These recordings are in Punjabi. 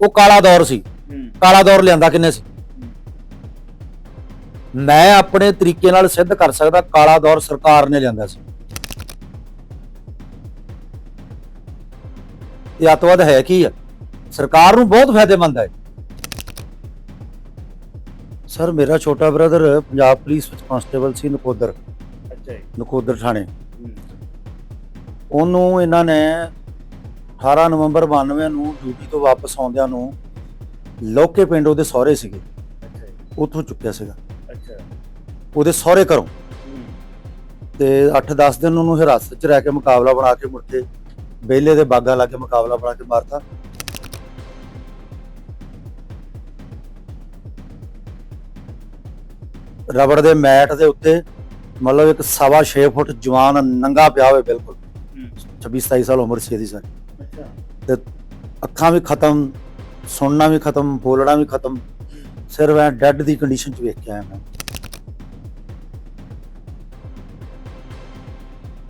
ਉਹ ਕਾਲਾ ਦੌਰ ਸੀ। ਕਾਲਾ ਦੌਰ ਲਿਆਂਦਾ ਕਿੰਨੇ ਸੀ? ਮੈਂ ਆਪਣੇ ਤਰੀਕੇ ਨਾਲ ਸਿੱਧ ਕਰ ਸਕਦਾ ਕਾਲਾ ਦੌਰ ਸਰਕਾਰ ਨੇ ਲਿਆਂਦਾ ਸੀ। ਇਹ ਅੱਤਵਾਦ ਹੈ ਕੀ ਆ? ਸਰਕਾਰ ਨੂੰ ਬਹੁਤ ਫਾਇਦੇਮੰਦ ਹੈ ਸਰ ਮੇਰਾ ਛੋਟਾ ਬ੍ਰਦਰ ਪੰਜਾਬ ਪੁਲਿਸ ਵਿੱਚ ਕਾਂਸਟੇਬਲ ਸੀ ਨਕੋਦਰ। ਅੱਛਾ ਜੀ। ਨਕੋਦਰ ਥਾਣੇ। ਉਹਨੂੰ ਇਹਨਾਂ ਨੇ 18 ਨਵੰਬਰ 92 ਨੂੰ ਡਿਊਟੀ ਤੋਂ ਵਾਪਸ ਆਉਂਦਿਆਂ ਨੂੰ ਲੋਕੇ ਪਿੰਡ ਉਹਦੇ ਸਹੁਰੇ ਸੀਗੇ। ਅੱਛਾ ਜੀ। ਉੱਥੋਂ ਚੁੱਕਿਆ ਸੀਗਾ। ਅੱਛਾ। ਉਹਦੇ ਸਹੁਰੇ ਘਰੋਂ। ਤੇ 8-10 ਦਿਨ ਉਹਨੂੰ ਹਿਰਾਸਤ 'ਚ ਰਹਿ ਕੇ ਮੁਕਾਬਲਾ ਬਣਾ ਕੇ ਮੁੜ ਕੇ ਬੇਲੇ ਦੇ ਬਾਗਾ ਲਾ ਕੇ ਮੁਕਾਬਲਾ ਬਣਾ ਕੇ ਮਾਰਤਾ। ਰਬੜ ਦੇ ਮੈਟ ਦੇ ਉੱਤੇ ਮਤਲਬ ਇੱਕ ਸਵਾ 6 ਫੁੱਟ ਜਵਾਨ ਨੰਗਾ ਪਿਆ ਹੋਵੇ ਬਿਲਕੁਲ। 26 27 ਸਾਲ ਉਮਰ ਸੀ ਇਹਦੀ ਸਾਰੀ। ਅੱਛਾ। ਤੇ ਅੱਖਾਂ ਵੀ ਖਤਮ ਸੁਣਨਾ ਵੀ ਖਤਮ ਬੋਲਣਾ ਵੀ ਖਤਮ। ਸਿਰਫ ਐ ਡੈੱਡ ਦੀ ਕੰਡੀਸ਼ਨ 'ਚ ਵੇਖ ਕੇ ਆਇਆ ਮੈਂ।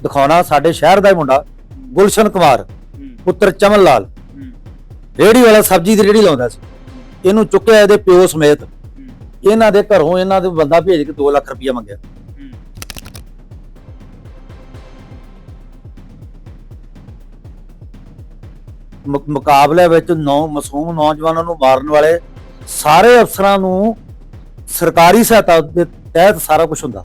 ਦਿਖਾਉਣਾ ਸਾਡੇ ਸ਼ਹਿਰ ਦਾ ਹੀ ਮੁੰਡਾ ਗੁਲਸ਼ਨ ਕੁਮਾਰ ਪੁੱਤਰ ਚਮਨ ਲਾਲ। ਰੇੜੀ ਵਾਲਾ ਸਬਜ਼ੀ ਦੀ ਰੇੜੀ ਲਾਉਂਦਾ ਸੀ। ਇਹਨੂੰ ਚੁੱਕਿਆ ਇਹਦੇ ਪਿਓ ਸਮੇਤ। ਇਹਨਾਂ ਦੇ ਘਰੋਂ ਇਹਨਾਂ ਦੇ ਬੰਦਾ ਭੇਜ ਕੇ 2 ਲੱਖ ਰੁਪਇਆ ਮੰਗਿਆ। ਮੁਕਾਬਲੇ ਵਿੱਚ ਨੌ ਮਾਸੂਮ ਨੌਜਵਾਨਾਂ ਨੂੰ ਮਾਰਨ ਵਾਲੇ ਸਾਰੇ ਅਫਸਰਾਂ ਨੂੰ ਸਰਕਾਰੀ ਸਹਾਇਤਾ ਦੇ ਤਹਿਤ ਸਾਰਾ ਕੁਝ ਹੁੰਦਾ।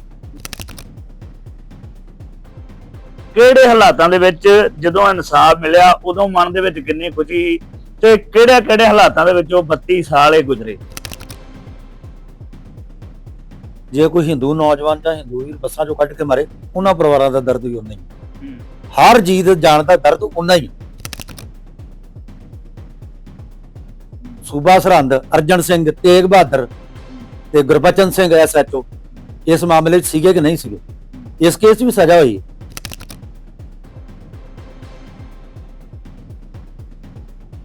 ਕਿਹੜੇ ਹਾਲਾਤਾਂ ਦੇ ਵਿੱਚ ਜਦੋਂ ਇਨਸਾਫ ਮਿਲਿਆ ਉਦੋਂ ਮਨ ਦੇ ਵਿੱਚ ਕਿੰਨੀ ਖੁਸ਼ੀ ਤੇ ਕਿਹੜੇ ਕਿਹੜੇ ਹਾਲਾਤਾਂ ਦੇ ਵਿੱਚ ਉਹ 32 ਸਾਲ ਇਹ ਗੁਜ਼ਰੇ? ਜੇ ਕੋਈ ਹਿੰਦੂ ਨੌਜਵਾਨ ਜਾਂ ਹਿੰਦੂ ਵੀਰ ਬੱਸਾਂ ਚੋਂ ਕੱਢ ਕੇ ਮਾਰੇ ਉਹਨਾਂ ਪਰਿਵਾਰਾਂ ਦਾ ਦਰਦ ਵੀ ਉਨਾ ਹੀ। ਹਰ ਜੀਵ ਦੇ ਜਾਣ ਦਾ ਦਰਦ ਉਨਾ ਹੀ। ਸੂਬਾ ਸਰਹੰਦ, ਅਰਜਨ ਸਿੰਘ, ਤੇਗ ਬਹਾਦਰ ਤੇ ਗੁਰਬਚਨ ਸਿੰਘ ਐਸਐਚਓ ਇਸ ਮਾਮਲੇ 'ਚ ਸੀਗੇ ਕਿ ਨਹੀਂ ਸੀਗੇ? ਇਸ ਕੇਸ 'ਚ ਵੀ ਸਜ਼ਾ ਹੋਈ।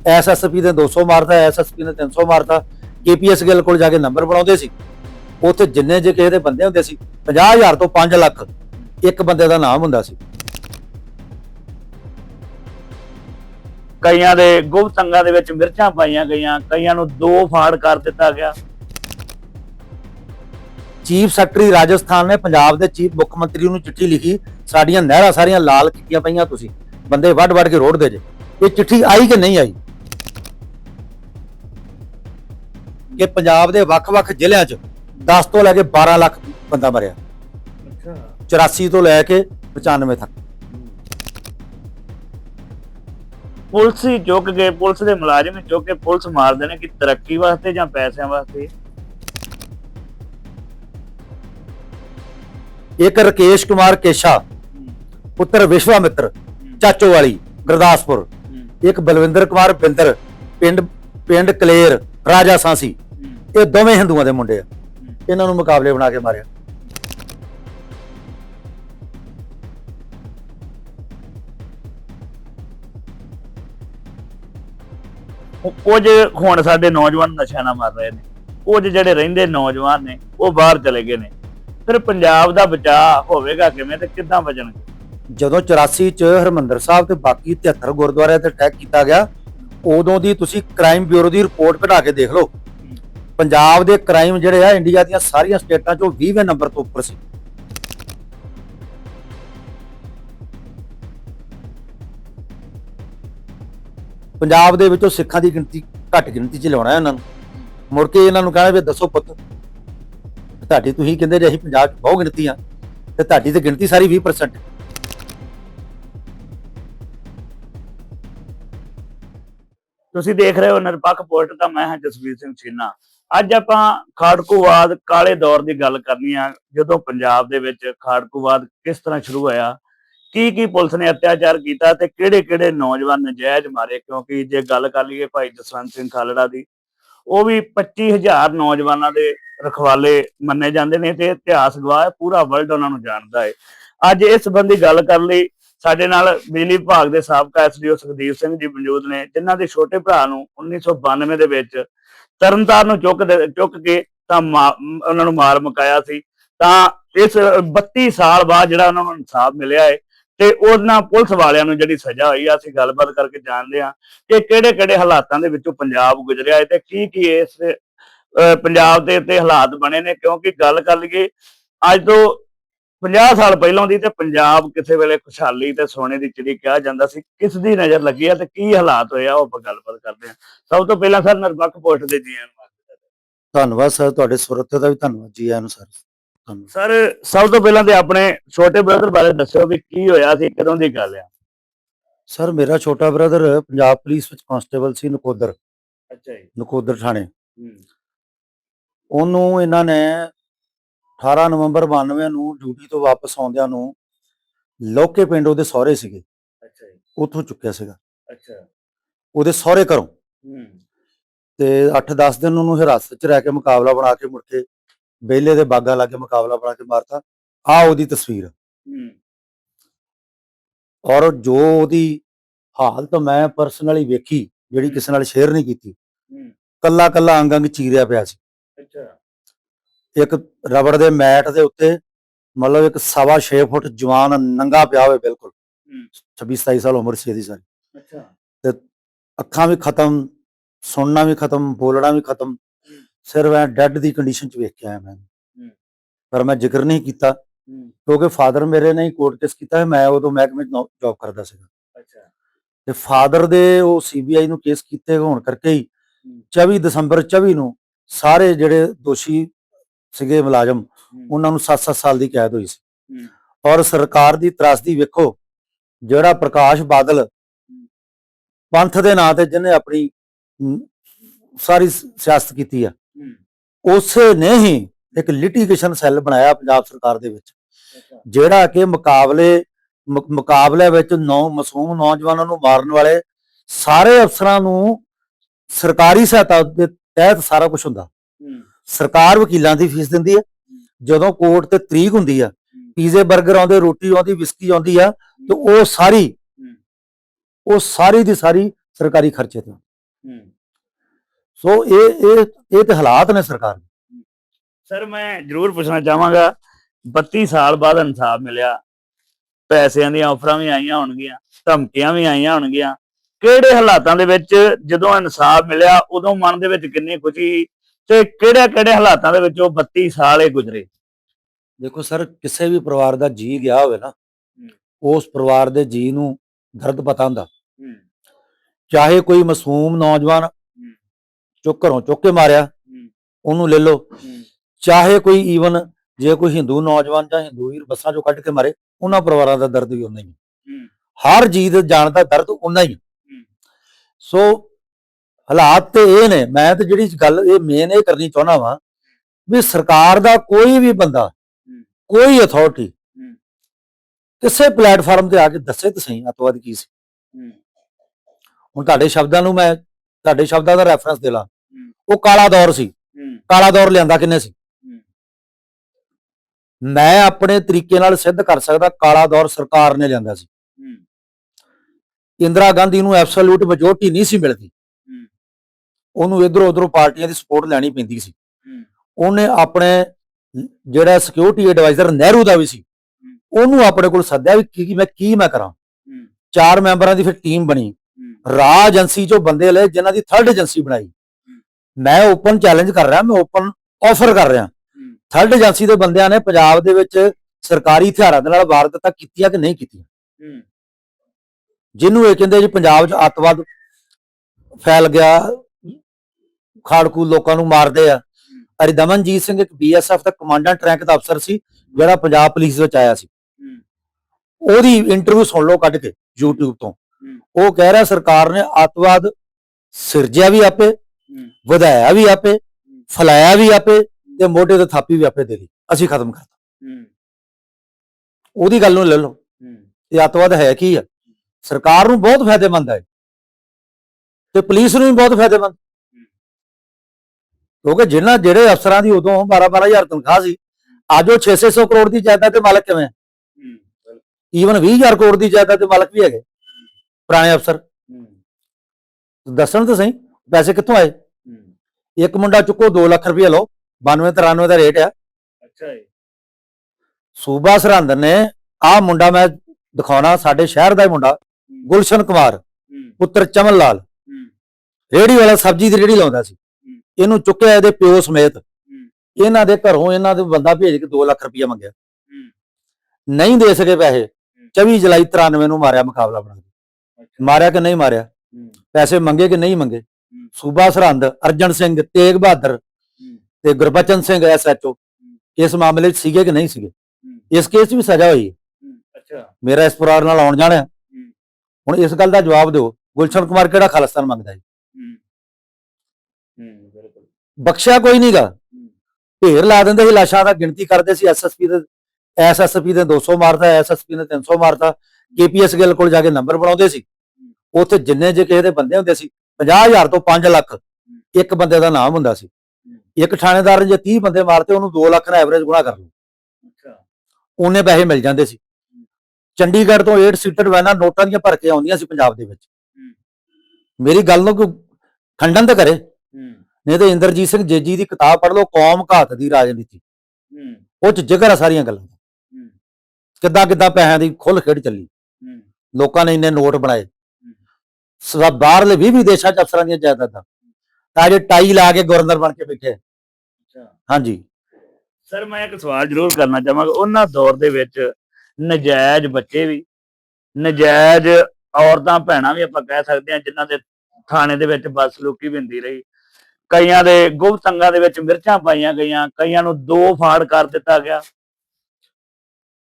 ਐਸਐਸਪੀ ਦੇ 200 ਮਾਰਦਾ ਐਸਐਸਪੀ ਨੇ 300 ਮਾਰਦਾ ਕੇਪੀਐਸ ਗਿੱਲ ਕੋਲ ਜਾ ਕੇ ਨੰਬਰ ਬਣਾਉਂਦੇ ਸੀ। ਉੱਥੇ ਜਿੰਨੇ ਜੇ ਕਿਸੇ ਦੇ ਬੰਦੇ ਹੁੰਦੇ ਸੀ 50000 ਤੋਂ 5 ਲੱਖ ਇੱਕ ਬੰਦੇ ਦਾ ਨਾਮ ਹੁੰਦਾ ਸੀ। ਕਈਆਂ ਦੇ ਗੁਪਤ ਅੰਗਾਂ ਦੇ ਵਿੱਚ ਮਿਰਚਾਂ ਪਾਈਆਂ ਗਈਆਂ ਕਈਆਂ ਨੂੰ ਦੋ ਫਾੜ ਕਰ ਦਿੱਤਾ ਗਿਆ। ਚੀਫ ਸੈਕਟਰੀ ਰਾਜਸਥਾਨ ਨੇ ਪੰਜਾਬ ਦੇ ਚੀਫ ਮੁੱਖ ਮੰਤਰੀ ਨੂੰ ਚਿੱਠੀ ਲਿਖੀ ਸਾਡੀਆਂ ਨਹਿਰਾਂ ਸਾਰੀਆਂ ਲਾਲ ਕੀਤੀਆਂ ਪਈਆਂ ਤੁਸੀਂ। ਬੰਦੇ ਵੱਢ ਕੇ ਰੋੜ ਦੇ ਜੇ। ਇਹ ਚਿੱਠੀ ਆਈ ਕਿ ਨਹੀਂ ਆਈ? ਕਿ ਪੰਜਾਬ ਦੇ ਵੱਖ-ਵੱਖ ਜ਼ਿਲ੍ਹਿਆਂ 'ਚ 10 ਤੋਂ ਲੈ ਕੇ 12 ਲੱਖ ਬੰਦਾ ਮਰਿਆ। ਅੱਛਾ। 84 ਤੋਂ ਲੈ ਕੇ 95 ਤੱਕ। ਪੁਲਿਸ ਹੀ ਚੁੱਕ ਕੇ ਪੁਲਿਸ ਦੇ ਮੁਲਾਜ਼ਮ ਹੀ ਚੁੱਕ ਕੇ ਪੁਲਿਸ ਮਾਰਦੇ ਨੇ ਕਿ ਤਰੱਕੀ ਵਾਸਤੇ ਜਾਂ ਪੈਸਿਆਂ ਵਾਸਤੇ? ਇੱਕ ਰਕੇਸ਼ ਕੁਮਾਰ ਕੇਸ਼ਾ ਪੁੱਤਰ ਵਿਸ਼ਵਾਮਿੱਤਰ ਚਾਚੋ ਵਾਲੀ ਗੁਰਦਾਸਪੁਰ। ਇੱਕ ਬਲਵਿੰਦਰ ਕੁਮਾਰ ਬਿੰਦਰ ਪਿੰਡ ਪਿੰਡ ਕਲੇਰ ਰਾਜਾ ਸਾਂਸੀ। ਇਹ ਦੋਵੇਂ ਹਿੰਦੂਆਂ ਦੇ ਮੁੰਡੇ ਆ। ਇਹਨਾਂ ਨੂੰ ਮੁਕਾਬਲੇ ਬਣਾ ਕੇ ਮਾਰਿਆ। ਉਹ ਕੁਝ ਹੁਣ ਸਾਡੇ ਨੌਜਵਾਨ ਨਸ਼ਾ ਨਾ ਮਾਰ ਰਹੇ ਨੇ। ਕੁਝ ਜਿਹੜੇ ਰਹਿੰਦੇ ਨੌਜਵਾਨ ਨੇ ਉਹ ਬਾਹਰ ਚਲੇ ਗਏ ਨੇ। ਫਿਰ ਪੰਜਾਬ ਦਾ ਬਚਾਅ ਹੋਵੇਗਾ ਕਿਵੇਂ ਤੇ ਕਿੱਦਾਂ ਬਚਣਗੇ? ਜਦੋਂ 84 ਚ ਹਰਮੰਦਰ ਸਾਹਿਬ ਤੇ ਬਾਕੀ 73 ਗੁਰਦੁਆਰਿਆਂ ਤੇ ਅਟੈਕ ਕੀਤਾ ਗਿਆ ਉਦੋਂ ਦੀ ਤੁਸੀਂ ਕ੍ਰਾਈਮ ਬਿਊਰੋ ਦੀ ਰਿਪੋਰਟ ਕਢਾ ਕੇ ਦੇਖ ਲਓ। ਪੰਜਾਬ ਦੇ ਕ੍ਰਾਈਮ ਜਿਹੜੇ ਆ ਇੰਡੀਆ ਦੀਆਂ ਸਾਰੀਆਂ ਸਟੇਟਾਂ ਚੋਂ 20ਵੇਂ ਨੰਬਰ ਤੋਂ ਉੱਪਰ ਸੀ। ਪੰਜਾਬ ਦੇ ਵਿੱਚੋਂ ਸਿੱਖਾਂ ਦੀ ਗਿਣਤੀ ਘੱਟ ਗਿਣਤੀ ਚ ਲਿਆਉਣਾ ਹੈ ਇਹਨਾਂ ਨੂੰ। ਮੁੜ ਕੇ ਇਹਨਾਂ ਨੂੰ ਕਹਿਣਾ ਵੀ ਦੱਸੋ ਪੁੱਤ, ਤੁਹਾਡੀ ਤੁਸੀਂ ਕਹਿੰਦੇ ਜੇ ਅਸੀਂ ਪੰਜਾਬ ਚ ਬਹੁਤ ਗਿਣਤੀ ਆ, ਤੇ ਤੁਹਾਡੀ ਤੇ ਗਿਣਤੀ ਸਾਰੀ 20% ਤੁਸੀਂ ਦੇਖ ਰਹੇ ਹੋ ਨਿਰਪੱਖ ਪੋਸਟ ਦਾ ਮੈਂ ਹਾਂ ਜਸਵੀਰ ਸਿੰਘ ਛੀਨਾ। ਅੱਜ ਆਪਾਂ ਖਾੜਕੂਵਾਦ ਕਾਲੇ ਦੌਰ ਦੀ ਗੱਲ ਕਰਨੀ ਆ, ਜਦੋਂ ਪੰਜਾਬ ਦੇ ਵਿੱਚ ਖਾੜਕੂਵਾਦ ਕਿਸ ਤਰ੍ਹਾਂ ਸ਼ੁਰੂ ਹੋਇਆ ਕੀ ਕੀ ਪੁਲਿਸ ਨੇ ਅਤਿਆਚਾਰ ਕੀਤਾ ਤੇ ਕਿਹੜੇ ਕਿਹੜੇ ਨੌਜਵਾਨ ਨਜਾਇਜ਼ ਮਾਰੇ? ਕਿਉਂਕਿ ਜੇ ਗੱਲ ਕਰ ਲਈਏ ਭਾਈ ਜਸਵੰਤ ਸਿੰਘ ਖਾਲੜਾ ਦੀ, ਉਹ ਵੀ 25000 ਨੌਜਵਾਨਾਂ ਦੇ ਰਖਵਾਲੇ ਮੰਨੇ ਜਾਂਦੇ ਨੇ ਤੇ ਇਤਿਹਾਸ ਗਵਾਹ ਹੈ, ਪੂਰਾ ਵਰਲਡ ਉਹਨਾਂ ਨੂੰ ਜਾਣਦਾ ਹੈ। ਅੱਜ ਇਸ ਸੰਬੰਧੀ ਗੱਲ ਕਰਨ ਲਈ ਸਾਡੇ ਨਾਲ ਬਿਜਲੀ ਵਿਭਾਗ ਦੇ ਸਾਬਕਾ ਐਸਡੀਓ ਸੁਖਦੀਪ ਸਿੰਘ ਜੀ ਮੌਜੂਦ ਨੇ, ਜਿਨ੍ਹਾਂ ਦੇ ਛੋਟੇ ਭਰਾ ਨੂੰ 1992 ਦੇ ਵਿੱਚ ਤਰਨਤਾਰਨ ਨੂੰ ਚੁੱਕ ਦੇ- ਚੁੱਕ ਕੇ ਤਾਂ ਮਾ- ਉਹਨਾਂ ਨੂੰ ਮਾਰ ਮੁਕਾਇਆ ਸੀ। ਤਾਂ ਇਸ 32 ਸਾਲ ਬਾਅਦ ਜਿਹੜਾ ਉਹਨਾਂ ਨੂੰ ਇਨਸਾਫ ਮਿਲਿਆ ਹੈ ਤੇ ਉਹਨਾਂ ਪੁਲਿਸ ਵਾਲਿਆਂ ਨੂੰ ਜਿਹੜੀ ਸਜ਼ਾ ਹੋਈ ਆ, ਅਸੀਂ ਗੱਲਬਾਤ ਕਰਕੇ ਜਾਣਦੇ ਆ ਕਿ ਕਿਹੜੇ ਕਿਹੜੇ ਹਾਲਾਤਾਂ ਦੇ ਵਿੱਚੋਂ ਪੰਜਾਬ ਗੁਜ਼ਰਿਆ ਹੈ ਤੇ ਕੀ ਕੀ ਇਸ ਪੰਜਾਬ ਦੇ ਉੱਤੇ ਹਾਲਾਤ ਬਣੇ ਨੇ, ਕਿਉਂਕਿ ਗੱਲ ਕਰ ਲਈਏ, ਅੱਜ ਤੋਂ 50 ਸਾਲ ਪਹਿਲਾਂ ਦੀ ਤੇ ਪੰਜਾਬ ਕਿਸੇ ਵੇਲੇ ਖੁਸ਼ਹਾਲੀ ਤੇ ਸੋਨੇ ਦੀ ਚਿੜੀ ਕਿਹਾ ਜਾਂਦਾ ਸੀ, ਕਿਸ ਦੀ ਨਜ਼ਰ ਲੱਗੀ ਆ ਤੇ ਕੀ ਹਾਲਾਤ ਹੋਇਆ, ਉਹ ਆਪਾਂ ਗੱਲਬਾਤ ਕਰਦੇ ਆ ਸਭ ਤੋਂ ਪਹਿਲਾਂ ਸਰ ਨਿਰਪੱਖ ਪੋਸਟ ਦੇ ਜੀ ਧੰਨਵਾਦ ਸਰ, ਤੁਹਾਡੇ ਸੁਰੱਖਿਆ ਦਾ ਵੀ ਧੰਨਵਾਦ ਜੀ ਆਇਆਂ ਨੂੰ ਸਰ। ਸਰ ਸਭ ਤੋਂ ਪਹਿਲਾਂ ਤੇ ਆਪਣੇ ਛੋਟੇ ਬ੍ਰਦਰ ਬਾਰੇ ਦੱਸਿਓ ਵੀ ਕੀ ਹੋਇਆ ਸੀ ਕਦੋਂ ਦੀ ਗੱਲ ਆ? ਸਰ ਮੇਰਾ ਛੋਟਾ ਬ੍ਰਦਰ ਪੰਜਾਬ ਪੁਲਿਸ ਵਿੱਚ ਕਾਂਸਟੇਬਲ ਸੀ ਨਕੋਦਰ। ਅੱਛਾ ਜੀ। ਨਕੋਦਰ ਥਾਣੇ। ਉਹਨੂੰ ਇਹਨਾਂ ਨੇ 18 ਨਵੰਬਰ 92 ਨੂੰ ਡਿਊਟੀ ਤੋਂ ਵਾਪਸ ਆਉਂਦਿਆਂ ਨੂੰ ਲੋਕੇ ਪਿੰਡ ਉਹਦੇ ਸਹੁਰੇ ਸੀਗੇ। ਅੱਛਾ ਜੀ। ਉੱਥੋਂ ਚੁੱਕਿਆ ਸੀਗਾ। ਅੱਛਾ। ਉਹਦੇ ਸਹੁਰੇ ਘਰੋਂ। ਹੂੰ ਤੇ 8-10 ਦਿਨ ਉਹਨੂੰ ਹਿਰਾਸਤ 'ਚ ਰਹਿ ਕੇ ਮੁਕਾਬਲਾ ਬਣਾ ਕੇ ਮੁੜ ਕੇ ਬੇਲੇ ਦੇ ਬਾਗਾ ਲਾ ਕੇ ਮੁਕਾਬਲਾ ਬਣਾ ਕੇ ਮਾਰਤਾ ਆ ਉਹਦੀ ਤਸਵੀਰ। ਔਰ ਜੋ ਉਹਦੀ ਹਾਲਤ ਮੈਂ ਪਰਸਨਲੀ ਵੇਖੀ ਜਿਹੜੀ। ਕਿਸੇ ਨਾਲ ਸ਼ੇਅਰ ਨਹੀਂ ਕੀਤੀ ਕੱਲਾ ਕੱਲਾ ਅੰਗ ਅੰਗ ਚੀਰਿਆ ਪਿਆ ਸੀ। ਅੱਛਾ। ਇੱਕ ਰਬੜ ਦੇ ਮੈਟ ਦੇ ਉੱਤੇ ਮਤਲਬ ਇੱਕ ਸਵਾ 6 ਫੁੱਟ ਜਵਾਨ ਨੰਗਾ ਪਿਆ ਹੋਵੇ ਬਿਲਕੁਲ। ਹੂੰ। 26 27 ਸਾਲ ਉਮਰ ਸੀ ਇਹਦੀ ਸਾਰੀ। ਅੱਛਾ। ਅੱਖਾਂ ਵੀ ਖਤਮ ਸੁਣਨਾ ਵੀ ਖਤਮ ਬੋਲਣਾ ਵੀ ਖਤਮ ਸਿਰਫ ਐ ਡੈਡ ਦੀ ਕੰਡੀਸ਼ਨ ਚ ਵੇਖ ਕੇ ਆਇਆ ਮੈਂ ਪਰ ਮੈਂ ਜ਼ਿਕਰ ਨਹੀਂ ਕੀਤਾ। ਕਿਉਂਕਿ ਫਾਦਰ ਮੇਰੇ ਨੇ ਹੀ ਕੋਰਟ ਕੇਸ ਕੀਤਾ ਹੈ ਮੈਂ ਉਦੋਂ ਮਹਿਕਮੇ ਚ ਜੌਬ ਕਰਦਾ ਸੀਗਾ। ਅੱਛਾ। ਤੇ ਫਾਦਰ ਦੇ ਉਹ ਸੀਬੀਆਈ ਨੂੰ ਕੇਸ ਕੀਤੇ ਹੋਣ ਕਰਕੇ ਹੀ ਹੂੰ। 24 ਦਸੰਬਰ 24 ਨੂੰ ਸਾਰੇ ਜਿਹੜੇ ਦੋਸ਼ੀ ਸੀਗੇ ਮੁਲਾਜ਼ਮ ਉਹਨਾਂ ਨੂੰ 7-7 ਸਾਲ ਦੀ ਕੈਦ ਹੋਈ ਸੀ। ਔਰ ਸਰਕਾਰ ਦੀ ਤਰਾਸਦੀ ਵੇਖੋ ਜਿਹੜਾ ਪ੍ਰਕਾਸ਼ ਬਾਦਲ ਪੰਥ ਦੇ ਨਾਂ ਤੇ ਜਿਹਨੇ ਆਪਣੀ ਸਾਰੀ ਸਿਆਸਤ ਕੀਤੀ ਆ। ਉਸੇ ਨੇ ਹੀ ਇੱਕ ਲਿਟੀਗੇਸ਼ਨ ਸੈੱਲ ਬਣਾਇਆ ਪੰਜਾਬ ਸਰਕਾਰ ਦੇ ਵਿੱਚ ਜਿਹੜਾ ਕਿ ਮੁਕਾਬਲੇ ਮੁਕਾਬਲੇ ਵਿੱਚ ਨੌ ਮਾਸੂਮ ਨੌਜਵਾਨਾਂ ਨੂੰ ਮਾਰਨ ਵਾਲੇ ਸਾਰੇ ਅਫਸਰਾਂ ਨੂੰ ਸਰਕਾਰੀ ਸਹਾਇਤਾ ਦੇ ਤਹਿਤ ਸਾਰਾ ਕੁਝ ਹੁੰਦਾ। ਸਰਕਾਰ ਵਕੀਲਾਂ ਦੀ ਫੀਸ ਦਿੰਦੀ ਹੈ। ਜਦੋਂ ਕੋਰਟ ਤੇ ਤਰੀਕ ਹੁੰਦੀ ਆ ਪੀਜ਼ੇ 버ਗਰ ਆਉਂਦੇ ਰੋਟੀ ਆਉਂਦੀ ਵਿਸਕੀ ਆਉਂਦੀ ਆ ਤੇ ਉਹ ਸਾਰੀ ਉਹ ਸਾਰੀ ਦੀ ਸਾਰੀ ਸਰਕਾਰੀ ਖਰਚੇ ਤੇ ਸੋ ਇਹ ਇਹ ਇਹ ਤੇ ਹਾਲਾਤ ਨੇ ਸਰਕਾਰ ਦੇ। ਸਰ ਮੈਂ ਜ਼ਰੂਰ ਪੁੱਛਣਾ ਚਾਹਾਂਗਾ 32 ਸਾਲ ਬਾਅਦ ਇਨਸਾਫ ਮਿਲਿਆ ਪੈਸਿਆਂ ਦੀਆਂ ਆਫਰਾਂ ਵੀ ਆਈਆਂ ਹੋਣਗੀਆਂ ਧਮਕੀਆਂ ਵੀ ਆਈਆਂ ਹੋਣਗੀਆਂ ਕਿਹੜੇ ਹਾਲਾਤਾਂ ਦੇ ਵਿੱਚ ਜਦੋਂ ਇਨਸਾਫ ਮਿਲਿਆ ਉਦੋਂ ਮਨ ਦੇ ਵਿੱਚ ਕਿੰਨੀ ਖੁਸ਼ੀ ਤੇ ਕਿਹੜੇ ਕਿਹੜੇ ਹਾਲਾਤਾਂ ਦੇ ਵਿੱਚ ਉਹ 32 ਸਾਲ ਇਹ ਗੁਜ਼ਰੇ? ਦੇਖੋ ਸਰ ਕਿਸੇ ਵੀ ਪਰਿਵਾਰ ਦਾ ਜੀ ਗਿਆ ਹੋਵੇ ਨਾ ਉਸ ਪਰਿਵਾਰ ਦੇ ਜੀ ਨੂੰ ਦਰਦ ਪਤਾ ਹੁੰਦਾ। ਚਾਹੇ ਕੋਈ ਮਾਸੂਮ ਨੌਜਵਾਨ ਚੁੱਕ ਘਰੋਂ ਚੁੱਕ ਕੇ ਮਾਰਿਆ। ਉਹਨੂੰ ਲੈ ਲਓ। ਚਾਹੇ ਕੋਈ ਈਵਨ ਜੇ ਕੋਈ ਹਿੰਦੂ ਨੌਜਵਾਨ ਜਾਂ ਹਿੰਦੂ ਵੀਰ ਬੱਸਾਂ ਚੋਂ ਕੱਢ ਕੇ ਮਾਰੇ ਉਹਨਾਂ ਪਰਿਵਾਰਾਂ ਦਾ ਦਰਦ ਵੀ ਉਨਾ ਹੀ ਹਰ ਜੀ ਦੇ ਜਾਣ ਦਾ ਦਰਦ ਉਨਾ ਹੀ ਸੋ ਹਾਲਾਤ ਤੇ ਇਹ ਨੇ ਮੈਂ ਤੇ ਜਿਹੜੀ ਗੱਲ ਇਹ ਮੇਨ ਇਹ ਕਰਨੀ ਚਾਹੁੰਦਾ ਵਾਂ ਵੀ ਸਰਕਾਰ ਦਾ ਕੋਈ ਵੀ ਬੰਦਾ ਕੋਈ ਅਥਾਰਟੀ ਕਿਸੇ ਪਲੇਟਫਾਰਮ ਤੇ ਆ ਕੇ ਦੱਸੇ ਤਾਂ ਸਹੀ ਅੱਤਵਾਦ ਕੀ ਸੀ। ਹੁਣ ਤੁਹਾਡੇ ਸ਼ਬਦਾਂ ਨੂੰ ਮੈਂ ਤੁਹਾਡੇ ਸ਼ਬਦਾਂ ਦਾ ਰੈਫਰੈਂਸ ਦੇ ਲਾਂ। ਉਹ ਕਾਲਾ ਦੌਰ ਸੀ। ਕਾਲਾ ਦੌਰ ਲਿਆਂਦਾ ਕਿੰਨੇ ਸੀ? ਮੈਂ ਆਪਣੇ ਤਰੀਕੇ ਨਾਲ ਸਿੱਧ ਕਰ ਸਕਦਾ ਕਾਲਾ ਦੌਰ ਸਰਕਾਰ ਨੇ ਲਿਆਂਦਾ ਸੀ। ਇੰਦਰਾ ਗਾਂਧੀ ਨੂੰ ਐਬਸੋਲੂਟ ਮੈਜੋਰਟੀ ਨਹੀਂ ਸੀ ਮਿਲਦੀ। ਉਹਨੂੰ ਇਧਰੋਂ ਉਧਰੋਂ ਪਾਰਟੀਆਂ ਦੀ ਸਪੋਰਟ ਲੈਣੀ ਪੈਂਦੀ ਸੀ। ਉਹਨੇ ਆਪਣੇ ਜਿਹੜਾ ਸਿਕਿਉਰਿਟੀ ਐਡਵਾਈਜ਼ਰ ਨਹਿਰੂ ਦਾ ਵੀ ਸੀ। ਉਹਨੂੰ ਆਪਣੇ ਕੋਲ ਸੱਦਿਆ ਵੀ ਕੀ ਕੀ ਮੈਂ ਕੀ ਮੈਂ ਕਰਾਂ। ਚਾਰ ਮੈਂਬਰਾਂ ਦੀ ਫਿਰ ਟੀਮ ਬਣੀ। ਰਾਜ ਏਜੰਸੀ ਚੋਂ ਬੰਦੇ ਲਏ ਜਿਨ੍ਹਾਂ ਦੀ ਥਰਡ ਏਜੰਸੀ ਬਣਾਈ। ਮੈਂ ਓਪਨ ਚੈਲੰਜ ਕਰ ਰਿਹਾ ਮੈਂ ਓਪਨ ਆਫਰ ਕਰ ਰਿਹਾ। ਥਰਡ ਏਜੰਸੀ ਦੇ ਬੰਦਿਆਂ ਨੇ ਪੰਜਾਬ ਦੇ ਵਿੱਚ ਸਰਕਾਰੀ ਹਥਿਆਰਾਂ ਦੇ ਨਾਲ ਵਾਰਦਾਤਾਂ ਕੀਤੀਆਂ ਕਿ ਨਹੀਂ ਕੀਤੀਆਂ? ਜਿਹਨੂੰ ਇਹ ਕਹਿੰਦੇ ਜੀ ਪੰਜਾਬ 'ਚ ਅੱਤਵਾਦ ਫੈਲ ਗਿਆ ਖਾੜਕੂ ਲੋਕਾਂ ਨੂੰ ਮਾਰਦੇ ਆ। ਅਰਿਦਮਨਜੀਤ ਸਿੰਘ ਇੱਕ ਬੀਐਸਐਫ ਦਾ ਕਮਾਂਡੈਂਟ ਰੈਂਕ ਦਾ ਅਫਸਰ ਸੀ ਜਿਹੜਾ ਪੰਜਾਬ ਪੁਲਿਸ ਵਿੱਚ ਆਇਆ ਸੀ। ਉਹਦੀ ਇੰਟਰਵਿਊ ਸੁਣ ਲਓ ਕੱਢ ਕੇ YouTube ਤੋਂ। ਉਹ ਕਹਿ ਰਿਹਾ ਸਰਕਾਰ ਨੇ ਅੱਤਵਾਦ ਸਿਰਜਿਆ ਵੀ ਆਪੇ ਵਧਾਇਆ ਵੀ ਆਪੇ ਫਲਾਇਆ ਵੀ ਆਪੇ ਤੇ ਮੋਢੇ ਤੇ ਥਾਪੀ ਵੀ ਆਪੇ ਦੇ ਲਈ। ਅਸੀਂ ਖਤਮ ਕਰਤਾ। ਉਹਦੀ ਗੱਲ ਨੂੰ ਲੈ ਲਓ। ਇਹ ਅੱਤਵਾਦ ਹੈ ਕੀ ਆ? ਸਰਕਾਰ ਨੂੰ ਬਹੁਤ ਫਾਇਦੇਮੰਦ ਹੈ ਤੇ ਪੁਲਿਸ ਨੂੰ ਵੀ ਬਹੁਤ ਫਾਇਦੇਮੰਦ। ਕਿਉਂਕਿ ਜਿਨ੍ਹਾਂ ਜਿਹੜੇ ਅਫਸਰਾਂ ਦੀ ਉਦੋਂ 12-12000 ਤਨਖਾਹ ਸੀ ਅੱਜ ਉਹ 600 ਕਰੋੜ ਦੀ ਜਾਇਦਾਦ ਦੇ ਮਾਲਕ ਕਿਵੇਂ ਈਵਨ 20000 ਕਰੋੜ ਦੀ ਜਾਇਦਾਦ ਦੇ ਮਾਲਕ ਵੀ ਹੈਗੇ। ਪੁਰਾਣੇ ਅਫਸਰ। ਦੱਸਣ ਤਾਂ ਸਹੀ ਪੈਸੇ ਕਿੱਥੋਂ ਆਏ? ਇੱਕ ਮੁੰਡਾ ਚੁੱਕੋ 2 ਲੱਖ ਰੁਪਏ ਲਓ 92 93 ਦਾ ਰੇਟ ਆ। ਅੱਛਾ ਜੀ। ਸੂਬਾ ਸਰਹੰਦ ਨੇ ਆਹ ਮੁੰਡਾ ਮੈਂ ਦਿਖਾਉਣਾ ਸਾਡੇ ਸ਼ਹਿਰ ਦਾ ਹੀ ਮੁੰਡਾ ਗੁਲਸ਼ਨ ਕੁਮਾਰ ਪੁੱਤਰ ਚਮਨ ਲਾਲ। ਰੇੜੀ ਵਾਲਾ ਸਬਜ਼ੀ ਦੀ ਰੇੜੀ ਲਾਉਂਦਾ ਸੀ। ਇਹਨੂੰ ਚੁੱਕਿਆ ਇਹਦੇ ਪਿਓ ਸਮੇਤ। ਇਹਨਾਂ ਦੇ ਘਰੋਂ ਇਹਨਾਂ ਦੇ ਬੰਦਾ ਭੇਜ ਕੇ 2 ਲੱਖ ਰੁਪਇਆ ਮੰਗਿਆ। ਨਹੀਂ ਦੇ ਸਕੇ ਪੈਸੇ। 24 ਜੁਲਾਈ 93 ਨੂੰ ਮਾਰਿਆ ਮੁਕਾਬਲਾ ਬਣਾ ਮਾਰਿਆ ਕਿ ਨਹੀਂ ਮਾਰਿਆ? ਪੈਸੇ ਮੰਗੇ ਕਿ ਨਹੀਂ ਮੰਗੇ? ਸੂਬਾ ਸਰਹੰਦ ਅਰਜਨ ਸਿੰਘ ਤੇਗ ਬਹਾਦਰ ਤੇ ਗੁਰਬਚਨ ਸਿੰਘ ਐਸਐਚਓ ਇਸ ਮਾਮਲੇ 'ਚ ਸੀਗੇ ਕਿ ਨਹੀਂ ਸੀਗੇ? ਇਸ ਕੇਸ 'ਚ ਵੀ ਸਜ਼ਾ ਹੋਈ। ਅੱਛਾ। ਮੇਰਾ ਇਸ ਪਰਿਵਾਰ ਨਾਲ ਆਉਣ ਜਾਣਾ ਹੈ। ਹੁਣ ਇਸ ਗੱਲ ਦਾ ਜਵਾਬ ਦਿਓ। ਗੁਲਸ਼ਨ ਕੁਮਾਰ ਕਿਹੜਾ ਖਾਲਿਸਤਾਨ ਮੰਗਦਾ ਬਿਲਕੁਲ। ਬਖਸ਼ਿਆ ਕੋਈ ਨਹੀਂਗਾ ਢੇਰ ਲਾ ਦਿੰਦੇ ਸੀ ਲਾਸ਼ਾਂ ਦਾ ਗਿਣਤੀ ਕਰਦੇ ਸੀ। ਐਸਐਸਪੀ ਦੇ ਐਸਐਸਪੀ ਦੇ 200 ਮਾਰਦਾ ਐਸਐਸਪੀ ਨੇ 300 ਮਾਰਦਾ। ਕੇਪੀਐਸ ਗਿੱਲ ਕੋਲ ਜਾ ਕੇ ਨੰਬਰ ਬਣਾਉਂਦੇ ਸੀ। ਉੱਥੇ ਜਿੰਨੇ ਜੇ ਕਿਸੇ ਦੇ ਬੰਦੇ ਹੁੰਦੇ ਸੀ 50000 ਤੋਂ 5 ਲੱਖ ਇੱਕ ਬੰਦੇ ਦਾ ਨਾਮ ਹੁੰਦਾ ਸੀ। ਇੱਕ ਥਾਣੇਦਾਰ ਜੇ 30 ਬੰਦੇ ਮਾਰਤੇ ਉਹਨੂੰ 2 ਲੱਖ ਨਾਲ ਐਵਰੇਜ ਗੁਣਾ ਕਰ ਲਓ। ਅੱਛਾ। ਉਹਨੇ ਪੈਸੇ ਮਿਲ ਜਾਂਦੇ ਸੀ। ਚੰਡੀਗੜ੍ਹ ਤੋਂ 8 ਸੀਟਡ ਵੈਨਾਂ ਨੋਟਾਂ ਦੀਆਂ ਭਰ ਕੇ ਆਉਂਦੀਆਂ ਸੀ ਪੰਜਾਬ ਦੇ ਵਿੱਚ। ਮੇਰੀ ਗੱਲ ਨੂੰ ਕੋਈ ਖੰਡਨ ਤਾਂ ਕਰੇ? ਨਹੀਂ ਤੇ ਇੰਦਰਜੀਤ ਸਿੰਘ ਜੇਜੀ ਦੀ ਕਿਤਾਬ ਪੜ੍ਹ ਲਓ ਕੌਮ ਘਾਤ ਦੀ ਰਾਜਨੀਤੀ। ਉਹ ਚ ਜ਼ਿਕਰ ਆ ਸਾਰੀਆਂ ਗੱਲਾਂ ਦਾ। ਕਿੱਦਾਂ ਕਿੱਦਾਂ ਪੈਸਿਆਂ ਦੀ ਖੁੱਲ ਖੇਡ ਚੱਲੀ। ਲੋਕਾਂ ਨੇ ਇੰਨੇ ਨੋਟ ਬਣਾਏ। ਸਭ ਬਾਹਰਲੇ 20 ਵੀ ਦੇਸ਼ਾਂ ਚ ਅਫਸਰਾਂ ਦੀਆਂ ਜਾਇਦਾਦਾਂ। ਤਾਂ ਜੇ ਟਾਈ ਲਾ ਕੇ ਗਵਰਨਰ ਬਣ ਕੇ ਬੈਠੇ। ਹਾਂਜੀ। ਸਰ ਮੈਂ ਇੱਕ ਸਵਾਲ ਜ਼ਰੂਰ ਕਰਨਾ ਚਾਹਾਂਗਾ। ਉਹਨਾਂ ਦੌਰ ਦੇ ਵਿੱਚ ਨਜਾਇਜ਼ ਬੱਚੇ ਵੀ ਨਜਾਇਜ਼ ਔਰਤਾਂ ਭੈਣਾਂ ਵੀ ਆਪਾਂ ਕਹਿ ਸਕਦੇ ਹਾਂ ਜਿਨ੍ਹਾਂ ਦੇ ਥਾਣੇ ਦੇ ਵਿੱਚ ਬਦਸਲੂਕੀ ਵੀ ਹੁੰਦੀ ਰਹੀ। ਕਈਆਂ ਦੇ ਗੁਪਤ ਅੰਗਾਂ ਦੇ ਵਿੱਚ ਮਿਰਚਾਂ ਪਾਈਆਂ ਗਈਆਂ ਕਈਆਂ ਨੂੰ ਦੋ ਫਾੜ ਕਰ ਦਿੱਤਾ ਗਿਆ।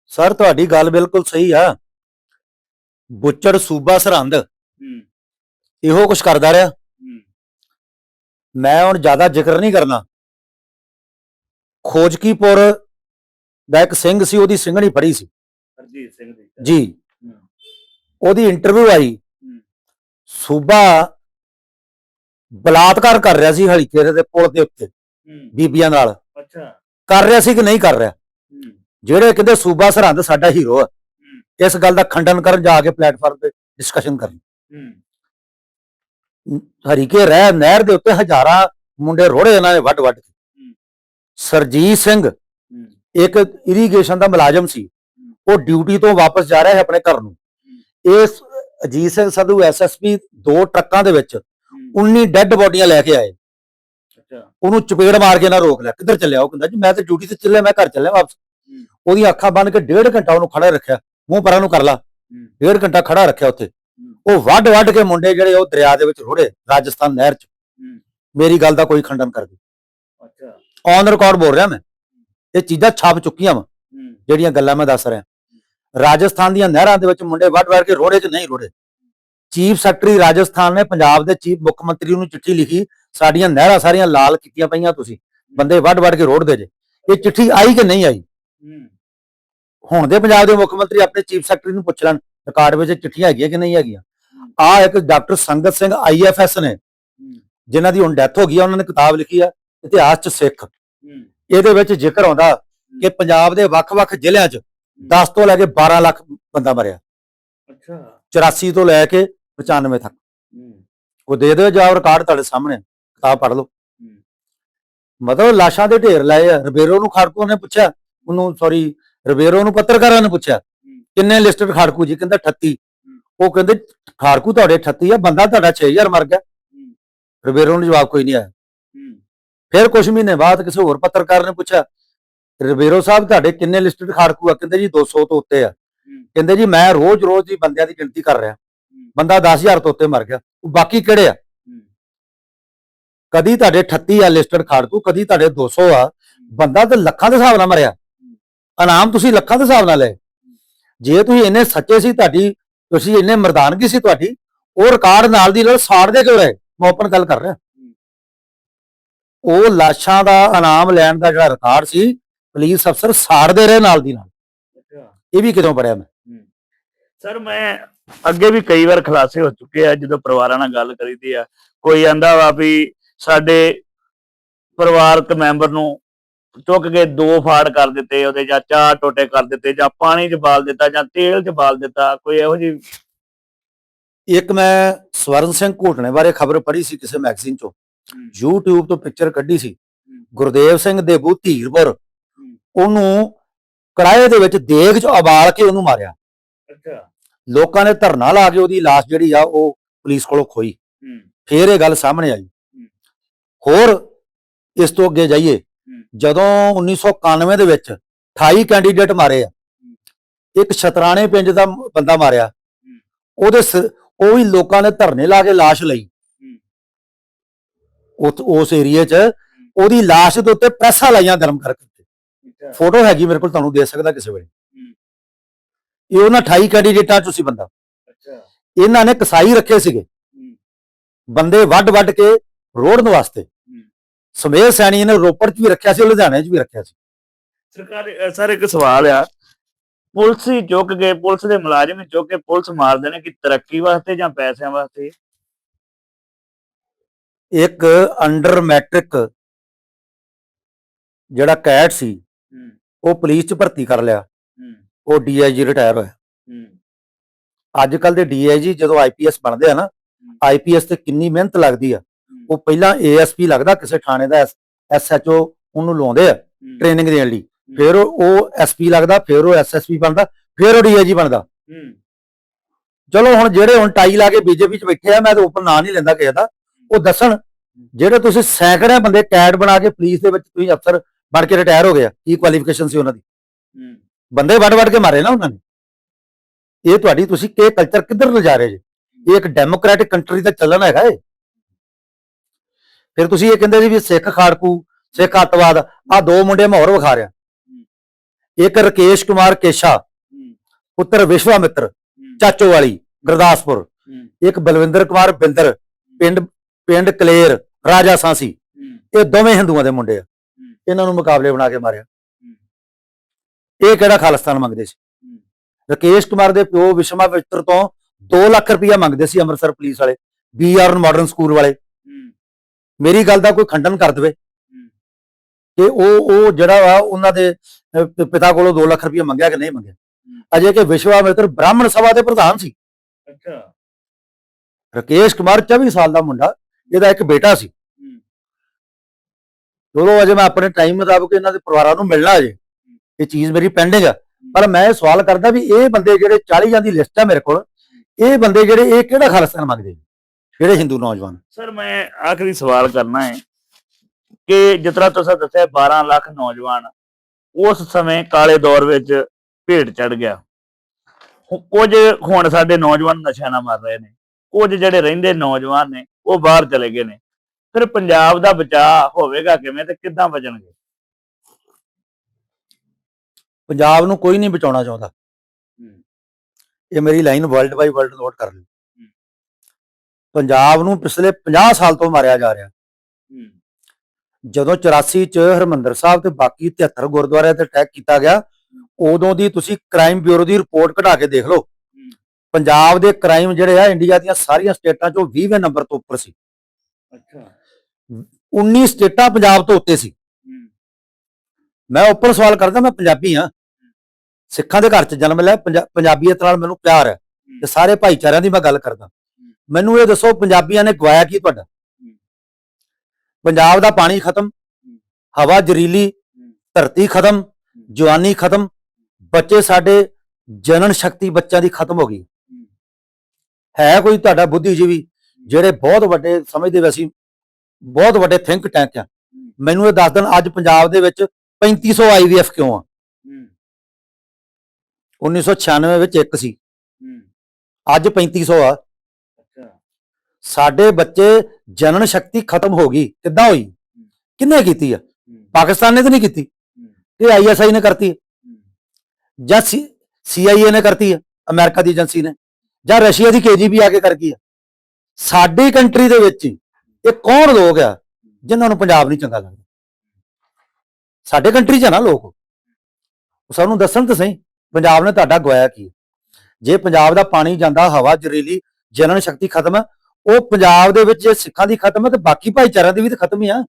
ਸਰ ਤੁਹਾਡੀ ਗੱਲ ਬਿਲਕੁਲ ਸਹੀ ਆ। ਬੁੱਚੜ ਸੂਬਾ ਸਰਹੰਦ ਇਹੋ ਕੁਝ ਕਰਦਾ ਰਿਹਾ। ਮੈਂ ਹੁਣ ਜ਼ਿਆਦਾ ਜ਼ਿਕਰ ਨਹੀਂ ਕਰਨਾ। ਖੋਜਕੀਪੁਰ ਦਾ ਇੱਕ ਸਿੰਘ ਸੀ ਉਹਦੀ ਸਿੰਘਣੀ ਫੜੀ ਸੀ। ਹਰਜੀਤ ਸਿੰਘ ਦੀ। ਜੀ। ਉਹਦੀ ਇੰਟਰਵਿਊ ਆਈ। ਸੂਬਾ ਬਲਾਤਕਾਰ ਕਰ ਰਿਹਾ ਸੀ ਹਲੀਕੇ ਦੇ ਪੁਲ ਦੇ ਉੱਤੇ ਬੀਬੀਆਂ ਨਾਲ। ਅੱਛਾ। ਕਰ ਰਿਹਾ ਸੀ ਕਿ ਨਹੀਂ ਕਰ ਰਿਹਾ? ਜਿਹੜੇ ਕਹਿੰਦੇ ਸੂਬਾ ਸਰਹੰਦ ਸਾਡਾ ਹੀਰੋ ਆ ਇਸ ਗੱਲ ਦਾ ਖੰਡਨ ਕਰਨ ਜਾ ਕੇ ਪਲੇਟਫਾਰਮ ਤੇ ਡਿਸਕਸ਼ਨ ਕਰਨ। ਹਰੀਕੇ ਰਹਿ ਨਹਿਰ ਦੇ ਉੱਤੇ ਹਜ਼ਾਰਾਂ ਮੁੰਡੇ ਰੋੜੇ ਇਹਨਾਂ ਨੇ ਵੱਡ ਵੱਡ ਸਰਜੀਤ ਸਿੰਘ ਇੱਕ ਇਰੀਗੇਸ਼ਨ ਦਾ ਮੁਲਾਜ਼ਮ ਸੀ। ਉਹ ਡਿਊਟੀ ਤੋਂ ਵਾਪਸ ਜਾ ਰਿਹਾ ਹੈ ਆਪਣੇ ਘਰ ਨੂੰ। ਇਸ ਅਜੀਤ ਸਿੰਘ ਸੰਧੂ ਐਸਐਸਪੀ ਦੋ ਟਰੱਕਾਂ ਦੇ ਵਿੱਚ 19 ਡੈੱਡ ਬੋਡੀਆਂ ਲੈ ਕੇ ਆਏ। ਉਹਨੂੰ ਚਪੇੜ ਮਾਰ ਕੇ ਨਾ ਰੋਕ ਲਿਆ। ਕਿੱਧਰ ਚੱਲਿਆ? ਉਹ ਕਹਿੰਦਾ ਜੀ ਮੈਂ ਤਾਂ ਡਿਊਟੀ ਤੇ ਚੱਲਿਆ ਮੈਂ ਘਰ ਚੱਲਿਆ ਵਾਪਸ। ਉਹਦੀਆਂ ਅੱਖਾਂ ਬੰਨ ਕੇ ਡੇਢ ਘੰਟਾ ਉਹਨੂੰ ਖੜਾ ਰੱਖਿਆ। ਮੂੰਹ ਪਰਾਂ ਨੂੰ ਕਰ ਲਾ। ਡੇਢ ਘੰਟਾ ਖੜਾ ਰੱਖਿਆ ਉੱਥੇ। ਉਹ ਵੱਡ ਵੱਡ ਕੇ ਮੁੰਡੇ ਜਿਹੜੇ ਉਹ ਦਰਿਆ ਦੇ ਵਿੱਚ ਰੁੜੇ ਰਾਜਸਥਾਨ ਨਹਿਰ 'ਚ। ਮੇਰੀ ਗੱਲ ਦਾ ਕੋਈ ਖੰਡਨ ਕਰ ਦੇ। ਅੱਛਾ। ਔਨ ਰਿਕਾਰਡ ਬੋਲ ਰਿਹਾ ਮੈਂ। ਇਹ ਚੀਜ਼ਾਂ ਛਾਪ ਚੁੱਕੀਆਂ ਵਾ ਜਿਹੜੀਆਂ ਗੱਲਾਂ ਮੈਂ ਦੱਸ ਰਿਹਾ। ਰਾਜਸਥਾਨ ਦੀਆਂ ਨਹਿਰਾਂ ਦੇ ਵਿੱਚ ਮੁੰਡੇ ਵੱਡ ਵੱਡ ਕੇ ਰੋੜੇ 'ਚ ਨਹੀਂ ਰੋੜੇ। ਚੀਫ ਸੈਕਟਰੀ ਰਾਜਸਥਾਨ ਨੇ ਪੰਜਾਬ ਦੇ ਚੀਫ ਮੁੱਖ ਮੰਤਰੀ ਨੂੰ ਚਿੱਠੀ ਲਿਖੀ ਸਾਡੀਆਂ ਨਹਿਰਾਂ ਸਾਰੀਆਂ ਲਾਲ ਕੀਤੀਆਂ ਪਈਆਂ ਤੁਸੀਂ। ਬੰਦੇ ਵੱਡ ਵੱਡ ਕੇ ਰੋੜਦੇ ਜੇ। ਇਹ ਚਿੱਠੀ ਆਈ ਕਿ ਨਹੀਂ ਆਈ? ਹੁਣ ਦੇ ਪੰਜਾਬ ਦੇ ਮੁੱਖ ਮੰਤਰੀ ਆਪਣੇ ਚੀਫ ਸੈਕਟਰੀ ਨੂੰ ਪੁੱਛ ਲੈਣ ਰਿਕਾਰਡ ਵਿੱਚ ਚਿੱਠੀਆਂ ਹੈਗੀਆਂ ਕਿ ਨਹੀਂ ਹੈਗੀਆਂ? ਆ ਇੱਕ ਡਾਕਟਰ ਸੰਗਤ ਸਿੰਘ ਆਈਐਫਐਸ ਨੇ ਜਿਨ੍ਹਾਂ ਦੀ ਹੁਣ ਡੈਥ ਹੋ ਗਈ ਆ ਉਹਨਾਂ ਨੇ ਕਿਤਾਬ ਲਿਖੀ ਆ ਇਤਿਹਾਸ 'ਚ ਸਿੱਖ। ਇਹਦੇ ਵਿੱਚ ਜ਼ਿਕਰ ਆਉਂਦਾ ਕਿ ਪੰਜਾਬ ਦੇ ਵੱਖ-ਵੱਖ ਜ਼ਿਲ੍ਹਿਆਂ 'ਚ 10 ਤੋਂ ਲੈ ਕੇ 12 ਲੱਖ ਬੰਦਾ ਮਰਿਆ। ਅੱਛਾ। 84 ਤੋਂ ਲੈ ਕੇ 95 ਤੱਕ। ਉਹ ਦੇ ਦਿਓ ਜਵਾਬ ਰਿਕਾਰਡ ਤੁਹਾਡੇ ਸਾਹਮਣੇ ਕਿਤਾਬ ਪੜ੍ਹ ਲਓ। ਮਤਲਬ ਲਾਸ਼ਾਂ ਦੇ ਢੇਰ ਲਾਏ ਆ। ਰਬੇਰੋ ਨੂੰ ਖੜਕੂ ਨੇ ਪੁੱਛਿਆ ਉਹਨੂੰ ਸੌਰੀ ਰਬੇਰੋ ਨੂੰ ਪੱਤਰਕਾਰਾਂ ਨੇ ਪੁੱਛਿਆ ਕਿੰਨੇ ਲਿਸਟਡ ਖੜਕੂ ਜੀ? ਕਹਿੰਦਾ 38 ਉਹ ਕਹਿੰਦੇ ਖੜਕੂ ਤੁਹਾਡੇ 38 ਆ ਬੰਦਾ ਤੁਹਾਡਾ 6000 ਮਰ ਗਿਆ। ਰਬੇਰੋ ਨੂੰ ਜਵਾਬ ਕੋਈ ਨਹੀਂ ਆਇਆ। ਫਿਰ ਕੁਝ ਮਹੀਨੇ ਬਾਅਦ ਕਿਸੇ ਹੋਰ ਪੱਤਰਕਾਰ ਨੇ ਪੁੱਛਿਆ ਰਬੇਰੋ ਸਾਹਿਬ ਤੁਹਾਡੇ ਕਿੰਨੇ ਲਿਸਟਡ ਖੜਕੂ ਆ? ਕਹਿੰਦੇ ਜੀ 200 ਤੋਂ ਉੱਤੇ ਆ। ਕਹਿੰਦੇ ਜੀ ਮੈਂ ਰੋਜ਼-ਰੋਜ਼ ਦੀ ਬੰਦਿਆਂ ਦੀ ਗਿਣਤੀ ਕਰ ਰਿਹਾ। ਬੰਦਾ 10000 ਤੋਂ ਉੱਤੇ ਮਰ ਗਿਆ। ਉਹ ਬਾਕੀ ਕਿਹੜੇ ਆ? ਕਦੀ ਤੁਹਾਡੇ 38 ਆ ਲਿਸਟਡ ਖੜਕੂ ਕਦੀ ਤੁਹਾਡੇ 200 ਆ। ਬੰਦਾ ਤੇ ਲੱਖਾਂ ਦੇ ਹਿਸਾਬ ਨਾਲ ਮਰਿਆ। ਇਨਾਮ ਤੁਸੀਂ ਲੱਖਾਂ ਦੇ ਹਿਸਾਬ ਨਾਲ ਲਏ। ਜੇ ਤੁਸੀਂ ਇੰਨੇ ਸੱਚੇ ਸੀ ਤੁਹਾਡੀ ਤੁਸੀਂ ਇੰਨੇ ਮਰਦਾਨਗੀ ਸੀ ਤੁਹਾਡੀ? ਉਹ ਰਿਕਾਰਡ ਨਾਲ ਦੀ ਨਾਲ ਸਾੜਦੇ ਕਿਉਂ ਰਹੇ? ਮੈਂ ਓਪਨ ਗੱਲ ਕਰ ਰਿਹਾ। ਉਹ ਲਾਸ਼ਾਂ ਦਾ ਇਨਾਮ ਲੈਣ ਦਾ ਜਿਹੜਾ ਰਿਕਾਰਡ ਸੀ ਪੁਲਿਸ ਅਫਸਰ ਸਾੜਦੇ ਰਹੇ ਨਾਲ ਦੀ ਨਾਲ। ਇਹ ਵੀ ਕਿਦੋਂ ਪੜਿਆ ਮੈਂ? ਸਰ ਮੈਂ ਅੱਗੇ ਵੀ ਕਈ ਵਾਰ ਖੁਲਾਸੇ ਹੋ ਚੁੱਕੇ ਆ ਜਦੋਂ ਪਰਿਵਾਰਾਂ ਨਾਲ ਗੱਲ ਕਰੀਦੀ ਆ। ਕੋਈ ਆਂਦਾ ਵਾ ਵੀ ਸਾਡੇ ਪਰਿਵਾਰਕ ਮੈਂਬਰ ਨੂੰ ਚੁੱਕ ਕੇ ਦੋ ਫਾੜ ਕਰ ਦਿੱਤੇ ਉਹਦੇ ਜਾਂ ਚਾਰ ਟੋਟੇ ਕਰ ਦਿੱਤੇ ਜਾਂ ਪਾਣੀ 'ਚ ਬਾਲ ਦਿੱਤਾ ਜਾਂ ਤੇਲ 'ਚ ਬਾਲ ਦਿੱਤਾ ਕੋਈ ਇਹੋ ਜੀ ਇੱਕ ਮੈਂ ਸਵਰਨ ਸਿੰਘ ਘੋਟਣੇ ਬਾਰੇ ਖਬਰ ਪੜ੍ਹੀ ਸੀ ਕਿਸੇ ਮੈਗਜ਼ੀਨ ਚੋਂ। YouTube ਤੋਂ ਪਿਕਚਰ ਕੱਢੀ ਸੀ। ਗੁਰਦੇਵ ਸਿੰਘ ਦੇਬੂ ਧੀਰਪੁਰ। ਉਹਨੂੰ ਕੜਾਏ ਦੇ ਵਿੱਚ ਦੇਗ 'ਚ ਉਬਾਲ ਕੇ ਉਹਨੂੰ ਮਾਰਿਆ। ਅੱਛਾ। ਲੋਕਾਂ ਨੇ ਧਰਨਾ ਲਾ ਕੇ ਉਹਦੀ ਲਾਸ਼ ਜਿਹੜੀ ਆ ਉਹ ਪੁਲਿਸ ਕੋਲੋਂ ਖੋਈ। ਫੇਰ ਇਹ ਗੱਲ ਸਾਹਮਣੇ ਆਈ। ਹੋਰ ਇਸ ਤੋਂ ਅੱਗੇ ਜਾਈਏ। ਜਦੋਂ 1991 ਦੇ ਵਿੱਚ 28 ਕੈਂਡੀਡੇਟ ਮਾਰੇ ਆ ਇੱਕ ਛਤਰਾਣੇ ਪਿੰਡ ਦਾ ਬੰਦਾ ਮਾਰਿਆ ਉਹਦੇ ਉਹ ਵੀ ਲੋਕਾਂ ਨੇ ਧਰਨੇ ਲਾ ਕੇ ਲਾਸ਼ ਲਈ। ਉਸ ਉਸ ਏਰੀਏ 'ਚ ਉਹਦੀ ਲਾਸ਼ ਦੇ ਉੱਤੇ ਪ੍ਰੈਸਾਂ ਲਾਈਆਂ ਗਰਮ ਕਰਕੇ। ਫੋਟੋ ਹੈਗੀ ਮੇਰੇ ਕੋਲ ਤੁਹਾਨੂੰ ਦੇ ਸਕਦਾ ਕਿਸੇ ਵੇਲੇ। ਇਹ ਉਹਨਾਂ 28 ਕੈਂਡੀਡੇਟਾਂ ਚੋਂ ਸੀ ਬੰਦਾ। ਅੱਛਾ। ਇਹਨਾਂ ਨੇ ਕਸਾਈ ਰੱਖੇ ਸੀਗੇ। ਬੰਦੇ ਵੱਡ ਵੱਡ ਕੇ ਰੋੜਨ ਵਾਸਤੇ। ਸਮੇਰ ਸੈਣੀ ਨੇ ਰੋਪੜ 'ਚ ਵੀ ਰੱਖਿਆ ਸੀ ਲੁਧਿਆਣੇ 'ਚ ਵੀ ਰੱਖਿਆ ਸੀ। ਸਰਕਾਰ ਸਰ ਇੱਕ ਸਵਾਲ ਆ। ਪੁਲਿਸ ਹੀ ਚੁੱਕ ਕੇ ਪੁਲਿਸ ਦੇ ਮੁਲਾਜ਼ਮ ਹੀ ਚੁੱਕ ਕੇ ਪੁਲਿਸ ਮਾਰਦੇ ਨੇ ਕਿ ਤਰੱਕੀ ਵਾਸਤੇ ਜਾਂ ਪੈਸਿਆਂ ਵਾਸਤੇ? ਇੱਕ ਅੰਡਰ ਮੈਟ੍ਰਿਕ ਜਿਹੜਾ ਕੈਟ ਸੀ ਹੂੰ। ਉਹ ਪੁਲਿਸ 'ਚ ਭਰਤੀ ਕਰ ਲਿਆ। ਹੂੰ। ਉਹ ਡੀਆਈਜੀ ਰਿਟਾਇਰ ਹੋਇਆ। ਹੂੰ। ਅੱਜ ਕੱਲ ਦੇ ਡੀਆਈਜੀ ਜਦੋਂ ਆਈਪੀਐਸ ਬਣਦੇ ਆ ਨਾ ਆਈਪੀਐਸ ਤੇ ਕਿੰਨੀ ਮਿਹਨਤ ਲੱਗਦੀ ਆ। ਉਹ ਪਹਿਲਾਂ ਏਐਸਪੀ ਲੱਗਦਾ ਕਿਸੇ ਥਾਣੇ ਦਾ ਐਸਐਚਓ ਉਹਨੂੰ ਲਾਉਂਦੇ ਆ ਟ੍ਰੇਨਿੰਗ ਦੇਣ ਲਈ। ਫਿਰ ਉਹ- ਐਸਪੀ ਲੱਗਦਾ ਫਿਰ ਉਹ ਐਸਐਸਪੀ ਬਣਦਾ ਫਿਰ ਉਹ ਡੀਆਈਜੀ ਬਣਦਾ। ਚਲੋ ਹੁਣ ਜਿਹੜੇ ਹੁਣ ਟਾਈ ਲਾ ਕੇ ਬੀਜੇਪੀ 'ਚ ਬੈਠੇ ਆ ਮੈਂ ਤਾਂ ਉੱਪਰ ਨਾਂ ਨਹੀਂ ਲੈਂਦਾ ਕਿਸੇ ਦਾ। ਉਹ ਦੱਸਣ ਜਿਹੜੇ ਤੁਸੀਂ ਸੈਂਕੜੇ ਬੰਦੇ ਕੈਡ ਬਣਾ ਕੇ ਪੁਲਿਸ ਦੇ ਵਿੱਚ ਤੁਸੀਂ ਅਫਸਰ ਬਣ ਕੇ ਰਿਟਾਇਰ ਹੋ ਗਿਆ ਕੀ ਕੁਆਲੀਫਿਕੇਸ਼ਨ ਸੀ ਉਹਨਾਂ ਦੀ? ਬੰਦੇ ਵੱਡ ਵੱਡ ਕੇ ਮਾਰੇ ਨਾ ਉਹਨਾਂ ਨੇ। ਇਹ ਤੁਹਾਡੀ ਤੁਸੀਂ ਕੀ ਕਲਚਰ ਕਿੱਧਰ ਲਿਜਾ ਰਹੇ ਜੀ? ਇਹ ਇੱਕ ਡੈਮੋਕ੍ਰੈਟਿਕ ਕੰਟਰੀ ਦਾ ਚੱਲਣ ਹੈਗਾ ਇਹ ਫਿਰ ਤੁਸੀਂ ਇਹ ਕਹਿੰਦੇ ਜੀ ਵੀ ਸਿੱਖ ਖਾੜਕੂ ਸਿੱਖ ਅੱਤਵਾਦ ਆ ਦੋ ਮੁੰਡੇ ਮੈਂ ਹੋਰ ਵਿਖਾ ਰਿਹਾ। ਇੱਕ ਰਕੇਸ਼ ਕੁਮਾਰ ਕੇਸ਼ਾ ਪੁੱਤਰ ਵਿਸ਼ਵਾਮਿੱਤਰ ਚਾਚੋ ਵਾਲੀ ਗੁਰਦਾਸਪੁਰ। ਇੱਕ ਬਲਵਿੰਦਰ ਕੁਮਾਰ ਬਿੰਦਰ ਪਿੰਡ ਪਿੰਡ ਕਲੇਰ ਰਾਜਾ ਸਾਂਸੀ। ਇਹ ਦੋਵੇਂ ਹਿੰਦੂਆਂ ਦੇ ਮੁੰਡੇ ਆ। ਇਹਨਾਂ ਨੂੰ ਮੁਕਾਬਲੇ ਬਣਾ ਕੇ ਮਾਰਿਆ। ਇਹ ਕਿਹੜਾ ਖਾਲਿਸਤਾਨ ਮੰਗਦੇ ਸੀ? ਰਕੇਸ਼ ਕੁਮਾਰ ਦੇ ਪਿਓ ਵਿਸ਼ਵਾਮਿੱਤਰ ਤੋਂ 2 ਲੱਖ ਰੁਪਇਆ ਮੰਗਦੇ ਸੀ ਅੰਮ੍ਰਿਤਸਰ ਪੁਲਿਸ ਵਾਲੇ ਬੀਆਰ ਮਾਡਰਨ ਸਕੂਲ ਵਾਲੇ। ਮੇਰੀ ਗੱਲ ਦਾ ਕੋਈ ਖੰਡਨ ਕਰ ਦੇਵੇ। ਕਿ ਉਹ ਉਹ ਜਿਹੜਾ ਵਾ ਉਹਨਾਂ ਦੇ ਪਿਤਾ ਕੋਲੋਂ 2 ਲੱਖ ਰੁਪਇਆ ਮੰਗਿਆ ਕਿ ਨਹੀਂ ਮੰਗਿਆ? ਅਜੇ ਕਿ ਵਿਸ਼ਵਾਮਿੱਤਰ ਬ੍ਰਾਹਮਣ ਸਭਾ ਦੇ ਪ੍ਰਧਾਨ ਸੀ। ਅੱਛਾ। ਰਕੇਸ਼ ਕੁਮਾਰ 24 ਸਾਲ ਦਾ ਮੁੰਡਾ ਇਹਦਾ ਇੱਕ ਬੇਟਾ ਸੀ। ਦੋਨੋਂ ਅਜੇ ਮੈਂ ਆਪਣੇ ਟਾਈਮ ਮੁਤਾਬਕ ਇਹਨਾਂ ਦੇ ਪਰਿਵਾਰਾਂ ਨੂੰ ਮਿਲਣਾ ਅਜੇ। ਇਹ ਚੀਜ਼ ਮੇਰੀ ਪੈਂਡਿੰਗ ਆ। ਪਰ ਮੈਂ ਸਵਾਲ ਕਰਦਾ ਵੀ ਇਹ ਬੰਦੇ ਜਿਹੜੇ 40 ਜਾਂ ਦੀ ਲਿਸਟ ਆ ਮੇਰੇ ਕੋਲ ਇਹ ਬੰਦੇ ਜਿਹੜੇ ਇਹ ਕਿਹੜਾ ਖਾਲਿਸਤਾਨ ਮੰਗਦੇ ਨੇ? ਜਿਹੜੇ ਹਿੰਦੂ ਨੌਜਵਾਨ? ਸਰ ਮੈਂ ਆਖਰੀ ਸਵਾਲ ਕਰਨਾ ਹੈ ਕਿ ਤਰ੍ਹਾਂ ਤੁਸੀਂ ਦੱਸਿਆ 12 ਲੱਖ ਨੌਜਵਾਨ ਉਸ ਸਮੇਂ ਕਾਲੇ ਦੌਰ ਵਿੱਚ ਭੇਟ ਚੜ ਗਿਆ। ਕੁਝ ਹੁਣ ਸਾਡੇ ਨੌਜਵਾਨ ਨਸ਼ਿਆਂ ਨਾਲ ਮਰ ਰਹੇ ਨੇ। ਕੁਝ ਜਿਹੜੇ ਰਹਿੰਦੇ ਨੌਜਵਾਨ ਨੇ ਉਹ ਬਾਹਰ ਚਲੇ ਗਏ ਨੇ। ਫਿਰ ਪੰਜਾਬ ਦਾ ਬਚਾਅ ਹੋਵੇਗਾ ਕਿਵੇਂ ਤੇ ਕਿੱਦਾਂ ਬਚਣਗੇ? ਪੰਜਾਬ ਨੂੰ ਕੋਈ ਨਹੀਂ ਬਚਾਉਣਾ ਚਾਹੁੰਦਾ। ਇਹ ਮੇਰੀ line world by world note ਕਰ ਲਿਓ। ਪੰਜਾਬ ਨੂੰ ਪਿਛਲੇ 50 ਸਾਲ ਤੋਂ ਮਾਰਿਆ ਜਾ ਰਿਹਾ। ਜਦੋਂ 84 ਚ ਹਰਮੰਦਰ ਸਾਹਿਬ ਤੇ ਬਾਕੀ 73 ਗੁਰਦੁਆਰਿਆਂ ਤੇ ਅਟੈਕ ਕੀਤਾ ਗਿਆ ਉਦੋਂ ਦੀ ਤੁਸੀਂ ਕ੍ਰਾਈਮ ਬਿਊਰੋ ਦੀ ਰਿਪੋਰਟ ਕਢਾ ਕੇ ਦੇਖ ਲਓ। ਪੰਜਾਬ ਦੇ ਕ੍ਰਾਈਮ ਜਿਹੜੇ ਆ ਇੰਡੀਆ ਦੀਆਂ ਸਾਰੀਆਂ ਸਟੇਟਾਂ ਚੋਂ 20ਵੇਂ ਨੰਬਰ ਤੋਂ ਉੱਪਰ ਸੀ। ਅੱਛਾ। 19 ਸਟੇਟਾਂ ਪੰਜਾਬ ਤੋਂ ਉੱਤੇ ਸੀ। ਮੈਂ ਉੱਪਰ ਸਵਾਲ ਕਰਦਾ ਮੈਂ ਪੰਜਾਬੀ ਹਾਂ। ਸਿੱਖਾਂ ਦੇ ਘਰ 'ਚ ਜਨਮ ਲਿਆ ਪੰਜਾ- ਪੰਜਾਬੀਅਤ ਨਾਲ ਮੈਨੂੰ ਪਿਆਰ ਹੈ। ਤੇ ਸਾਰੇ ਭਾਈਚਾਰਿਆਂ ਦੀ ਮੈਂ ਗੱਲ ਕਰਦਾ। ਮੈਨੂੰ ਇਹ ਦੱਸੋ ਪੰਜਾਬੀਆਂ ਨੇ ਗਵਾਇਆ ਕੀ ਤੁਹਾਡਾ? ਪੰਜਾਬ ਦਾ ਪਾਣੀ ਖਤਮ ਹਵਾ ਜ਼ਰੀਲੀ ਧਰਤੀ ਖਤਮ ਜਵਾਨੀ ਖਤਮ ਬੱਚੇ ਸਾਡੇ ਜਨਨ ਸ਼ਕਤੀ ਬੱਚਿਆਂ ਦੀ ਖਤਮ ਹੋ ਗਈ। ਹੈ। ਕੋਈ ਤੁਹਾਡਾ ਬੁੱਧੀਜੀਵੀ ਜਿਹੜੇ ਬਹੁਤ ਵੱਡੇ ਸਮਝਦੇ ਵੀ ਅਸੀਂ ਬਹੁਤ ਵੱਡੇ ਥਿੰਕ ਟੈਂਕ ਆ। ਮੈਨੂੰ ਇਹ ਦੱਸ ਦੇਣ ਅੱਜ ਪੰਜਾਬ ਦੇ ਵਿੱਚ 3500 ਆਈਵੀਐਫ ਕਿਉਂ ਆ? 1996 ਵਿੱਚ ਇੱਕ ਸੀ। ਅੱਜ 3500 ਆ। ਸਾਡੇ ਬੱਚੇ ਜਨਨ ਸ਼ਕਤੀ ਖਤਮ ਹੋ ਗਈ। ਕਿੱਦਾਂ ਹੋਈ? ਕਿੰਨੇ ਕੀਤੀ ਆ? ਪਾਕਿਸਤਾਨ ਨੇ ਤਾਂ ਨਹੀਂ ਕੀਤੀ। ਇਹ ਆਈਐਸਆਈ ਨੇ ਕਰਤੀ ਜਾਂ ਸੀਆਈਏ ਨੇ ਕਰਤੀ ਹੈ ਅਮਰੀਕਾ ਦੀ ਏਜੰਸੀ ਨੇ। ਜਾਂ ਰਸ਼ੀਆ ਦੀ ਕੇਜੀਬੀ ਆ ਕੇ ਕਰ ਗਈ ਆ। ਸਾਡੀ ਕੰਟਰੀ ਦੇ ਵਿੱਚ ਇਹ ਕੌਣ ਲੋਕ ਆ ਜਿਨ੍ਹਾਂ ਨੂੰ ਪੰਜਾਬ ਨਹੀਂ ਚੰਗਾ ਲੱਗਦਾ? ਸਾਡੇ ਕੰਟਰੀ 'ਚ ਆ ਨਾ ਲੋਕ। ਉਹ ਸਾਨੂੰ ਦੱਸਣ ਤਾਂ ਸਹੀ ਪੰਜਾਬ ਨੇ ਤੁਹਾਡਾ ਗਵਾਇਆ ਕੀ ਜੇ ਪੰਜਾਬ ਦਾ ਪਾਣੀ ਜਾਂਦਾ ਹਵਾ ਜ਼ਰੀਲੀ ਜਨਨ ਸ਼ਕਤੀ ਖਤਮ ਹੈ ਉਹ ਪੰਜਾਬ ਦੇ ਵਿੱਚ ਜੇ ਸਿੱਖਾਂ ਦੀ ਖਤਮ ਹੈ ਤੇ ਬਾਕੀ ਭਾਈਚਾਰਿਆਂ ਦੀ ਵੀ ਤਾਂ ਖਤਮ ਹੀ ਆ।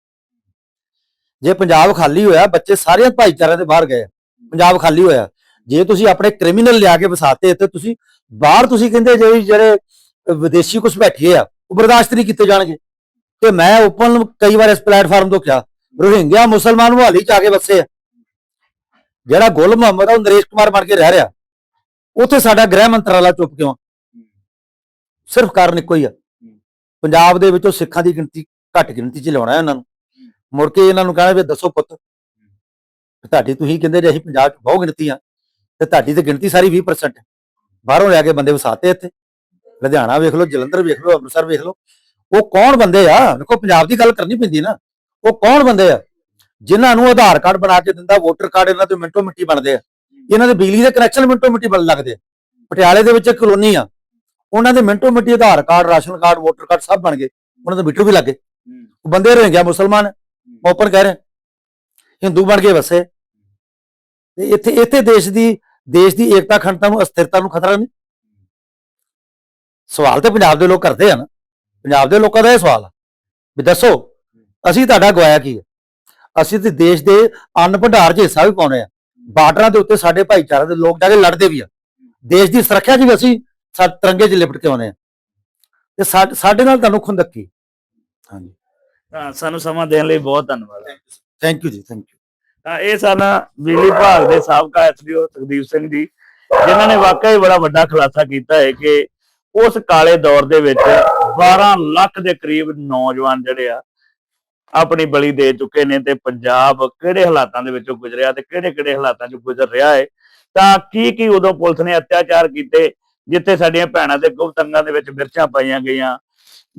ਜੇ ਪੰਜਾਬ ਖਾਲੀ ਹੋਇਆ, ਬੱਚੇ ਸਾਰੇ ਭਾਈਚਾਰਿਆਂ ਦੇ ਬਾਹਰ ਗਏ। ਪੰਜਾਬ ਖਾਲੀ ਹੋਇਆ। ਜੇ ਤੁਸੀਂ ਆਪਣੇ ਕ੍ਰਿਮੀਨਲ ਲਿਆ ਕੇ ਵਸਾਤੇ ਤੇ ਤੁਸੀਂ ਬਾਹਰ ਤੁਸੀਂ ਕਹਿੰਦੇ ਜੇ ਜਿਹੜੇ ਵਿਦੇਸ਼ੀ ਕੁਝ ਬੈਠੇ ਆ, ਉਹ ਬਰਦਾਸ਼ਤ ਨਹੀਂ ਕੀਤੇ ਜਾਣਗੇ। ਤੇ ਮੈਂ ਓਪਨ ਕਈ ਵਾਰ ਇਸ ਪਲੇਟਫਾਰਮ ਤੋਂ ਕਿਹਾ, ਰੋਹਿੰਗਿਆ ਮੁਸਲਮਾਨ ਮੁਹਾਲੀ ਚ ਆ ਕੇ ਵਸੇ ਆ। ਜਿਹੜਾ ਗੁਲ ਮੁਹੰਮਦ ਆ, ਉਹ ਨਰੇਸ਼ ਕੁਮਾਰ ਬਣ ਕੇ ਰਹਿ ਰਿਹਾ। ਉੱਥੇ ਸਾਡਾ ਗ੍ਰਹਿ ਮੰਤਰਾਲਾ ਚੁੱਪ ਕਿਉਂ ਸਿਰਫ ਕਾਰਨ ਇੱਕੋ ਹੀ ਆ। ਪੰਜਾਬ ਦੇ ਵਿੱਚੋਂ ਸਿੱਖਾਂ ਦੀ ਗਿਣਤੀ ਘੱਟ ਗਿਣਤੀ 'ਚ ਲਿਆਉਣਾ ਹੈ ਉਹਨਾਂ ਨੂੰ। ਮੁੜ ਕੇ ਇਹਨਾਂ ਨੂੰ ਕਹਿਣਾ ਵੀ ਦੱਸੋ ਪੁੱਤ ਤੁਹਾਡੀ ਤੁਸੀਂ ਕਹਿੰਦੇ ਜੇ ਅਸੀਂ ਪੰਜਾਬ 'ਚ ਬਹੁਤ ਗਿਣਤੀ ਆ ਤੇ ਤੁਹਾਡੀ ਤੇ ਗਿਣਤੀ ਸਾਰੀ 20% ਬਾਹਰੋਂ ਲੈ ਕੇ ਬੰਦੇ ਵਸਾਤੇ ਇੱਥੇ। ਲੁਧਿਆਣਾ ਵੇਖ ਲਓ, ਜਲੰਧਰ ਵੇਖ ਲਓ, ਅੰਮ੍ਰਿਤਸਰ ਵੇਖ ਲਓ। ਉਹ ਕੌਣ ਬੰਦੇ ਆ? ਦੇਖੋ, ਪੰਜਾਬ ਦੀ ਗੱਲ ਕਰਨੀ ਪੈਂਦੀ ਨਾ। ਉਹ ਕੌਣ ਬੰਦੇ ਆ? ਜਿਨ੍ਹਾਂ ਨੂੰ ਆਧਾਰ ਕਾਰਡ ਬਣਾ ਕੇ ਦਿੰਦਾ, ਵੋਟਰ ਕਾਰਡ ਇਹਨਾਂ ਦੇ ਮਿੰਟੋ ਮਿੱਟੀ ਬਣਦੇ ਆ। ਇਹਨਾਂ ਦੇ ਬਿਜਲੀ ਦੇ ਕਨੈਕਸ਼ਨ ਮਿੰਟੋ ਮਿੱਟੀ ਬਣ ਲੱਗਦੇ ਆ। ਪਟਿਆਲੇ ਦੇ ਵਿੱਚ ਇੱਕ ਕਲੋਨੀ ਆ। ਉਹਨਾਂ ਦੇ ਮਿੰਟੋ ਮਿੰਟੀ Aadhaar card ration card voter card ਸਭ ਬਣ ਗਏ। ਉਹਨਾਂ ਦੇ ਮੀਟਰ ਵੀ ਲੱਗੇ ਉਹ ਬੰਦੇ ਰਹਿ ਗਿਆ ਮੁਸਲਮਾਨ। ਓਪਨ ਕਹਿ ਰਹੇ ਹਿੰਦੂ ਬਣ ਕੇ ਵਸੇ। ਤੇ ਇੱਥੇ ਇੱਥੇ ਦੇਸ਼ ਦੀ ਦੇਸ਼ ਦੀ ਏਕਤਾ ਅਖੰਡਤਾ ਨੂੰ ਅਸਥਿਰਤਾ ਨੂੰ ਖਤਰਾ ਨਹੀਂ। ਸਵਾਲ ਤੇ ਪੰਜਾਬ ਦੇ ਲੋਕ ਕਰਦੇ ਆ ਨਾ। ਪੰਜਾਬ ਦੇ ਲੋਕਾਂ ਦਾ ਇਹ ਸਵਾਲ ਆ ਵੀ ਦੱਸੋ ਅਸੀਂ ਤੁਹਾਡਾ ਗਵਾਇਆ ਕੀ ਹੈ ਅਸੀਂ ਤੇ ਦੇਸ਼ ਦੇ ਅੰਨ ਭੰਡਾਰ 'ਚ ਹਿੱਸਾ ਵੀ ਪਾਉਣੇ ਆ। ਬਾਰਡਰਾਂ ਦੇ ਉੱਤੇ ਸਾਡੇ ਭਾਈਚਾਰੇ ਦੇ ਲੋਕ ਜਾ ਕੇ ਲੜਦੇ ਵੀ ਆ। ਦੇਸ਼ ਦੀ ਸੁਰੱਖਿਆ 'ਚ ਵੀ ਅਸੀਂ ਸਾ- ਤਿਰੰਗੇ 'ਚ ਲਿਪਟ ਕੇ ਆਉਣੇ ਆ। ਤੇ ਸਾਡੇ ਨਾਲ ਤੁਹਾਨੂੰ ਖੁੰਦਕੀ। ਹਾਂਜੀ। ਤਾਂ ਸਾਨੂੰ ਸਮਾਂ ਦੇਣ ਲਈ ਬਹੁਤ ਧੰਨਵਾਦ। ਥੈਂਕ ਯੂ ਜੀ ਥੈਂਕ ਯੂ ਤਾਂ ਇਹ ਸਨ ਬਿਜਲੀ ਵਿਭਾਗ ਦੇ ਸਾਬਕਾ ਐਸਡੀਓ ਸੁਖਦੀਪ ਸਿੰਘ ਜੀ ਜਿਨ੍ਹਾਂ ਨੇ ਵਾਕਈ ਬੜਾ ਵੱਡਾ ਖੁਲਾਸਾ ਕੀਤਾ ਹੈ ਕਿ ਉਸ ਕਾਲੇ ਦੌਰ ਦੇ ਵਿੱਚ 12 ਲੱਖ ਦੇ ਕਰੀਬ ਨੌਜਵਾਨ ਜਿਹੜੇ ਆ ਆਪਣੀ ਬਲੀ ਦੇ ਚੁੱਕੇ ਨੇ ਤੇ ਪੰਜਾਬ ਕਿਹੜੇ ਹਾਲਾਤਾਂ ਦੇ ਵਿੱਚੋਂ ਗੁਜ਼ਰਿਆ ਤੇ ਕਿਹੜੇ ਕਿਹੜੇ ਹਾਲਾਤਾਂ 'ਚ ਗੁਜ਼ਰ ਰਿਹਾ ਹੈ ਤਾਂ ਕੀ ਕੀ ਉਦੋਂ ਪੁਲਿਸ ਨੇ ਅਤਿਆਚਾਰ ਕੀਤੇ ਜਿੱਥੇ ਸਾਡੀਆਂ ਭੈਣਾਂ ਦੇ ਗੁਪਤੰਗਾਂ ਦੇ ਵਿੱਚ ਮਿਰਚਾਂ ਪਾਈਆਂ ਗਈਆਂ,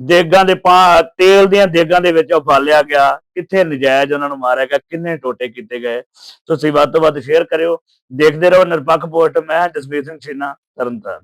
ਦੇਗਾਂ ਦੇ ਪਾ, ਤੇਲ ਦੀਆਂ ਦੇਗਾਂ ਦੇ ਵਿੱਚ ਉਫਾਲਿਆ ਗਿਆ। ਕਿੱਥੇ ਨਜਾਇਜ਼ ਉਹਨਾਂ ਨੂੰ ਮਾਰਿਆ ਗਿਆ, ਕਿੰਨੇ ਟੋਟੇ ਕੀਤੇ ਗਏ। ਤੁਸੀਂ ਵੱਧ ਤੋਂ ਵੱਧ ਸ਼ੇਅਰ ਕਰਿਓ, ਦੇਖਦੇ ਰਹੋ ਨਿਰਪੱਖ ਪੋਸਟ ਮੈਂ ਜਸਵੀਰ ਸਿੰਘ ਛੀਨਾ, ਤਰਨਤਾਰਨ।